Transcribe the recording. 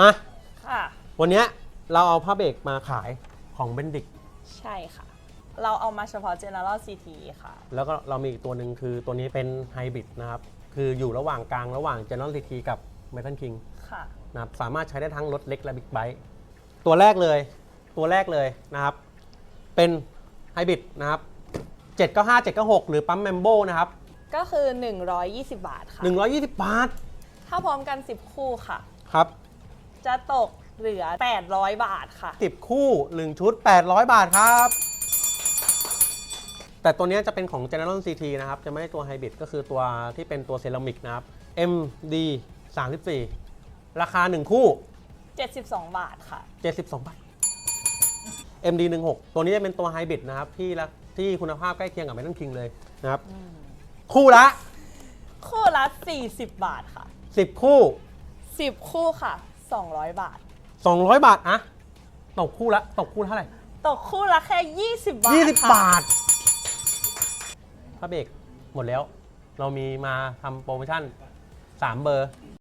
มา ค่ะ วันเนี้ยเราเอาผ้าเบรกมาขายของเบนดิก ใช่ค่ะ เราเอามาเฉพาะ General CT ค่ะ แล้วก็เรามีอีกตัวหนึ่งคือตัวนี้เป็นไฮบริดนะครับ คืออยู่ระหว่างกลางระหว่าง General CT กับ Metal King ค่ะ นะครับสามารถใช้ได้ทั้งรถเล็กและบิ๊กไบค์ตัวแรกเลยตัวแรกเลยนะครับ เป็นไฮบริดนะครับ 795 796 หรือปั๊มแมมโบนะครับ ก็คือ 120 บาทค่ะ 120 บาท ถ้าพร้อมกัน 10 คู่ค่ะ ครับ จะตกเหลือ 800 บาทค่ะ10คู่1ชุด 800 บาทครับ แต่ตัวเนี้ยจะเป็นของ General CT นะครับ จะไม่ใช่ตัวไฮบริดก็คือตัวที่เป็นตัวเซรามิกนะครับ MD 34 ราคา 1 คู่ 72 บาทค่ะ 72 บาท MD 16ตัวนี้จะเป็นตัวไฮบริดนะครับ ที่ละที่คุณภาพใกล้เคียงกับ Metal King เลยนะครับ คู่ละ คู่ละ 40 บาทค่ะ 10 คู่ 10 คู่ค่ะ 200 บาท 200 บาทอะตกคู่ละตกคู่ละเท่าไหร่ตกคู่ละแค่ 20 บาท20 ค่ะบาทพระเบรกหมดแล้ว เรามีมาทำโปรโมชั่น 3 เบอร์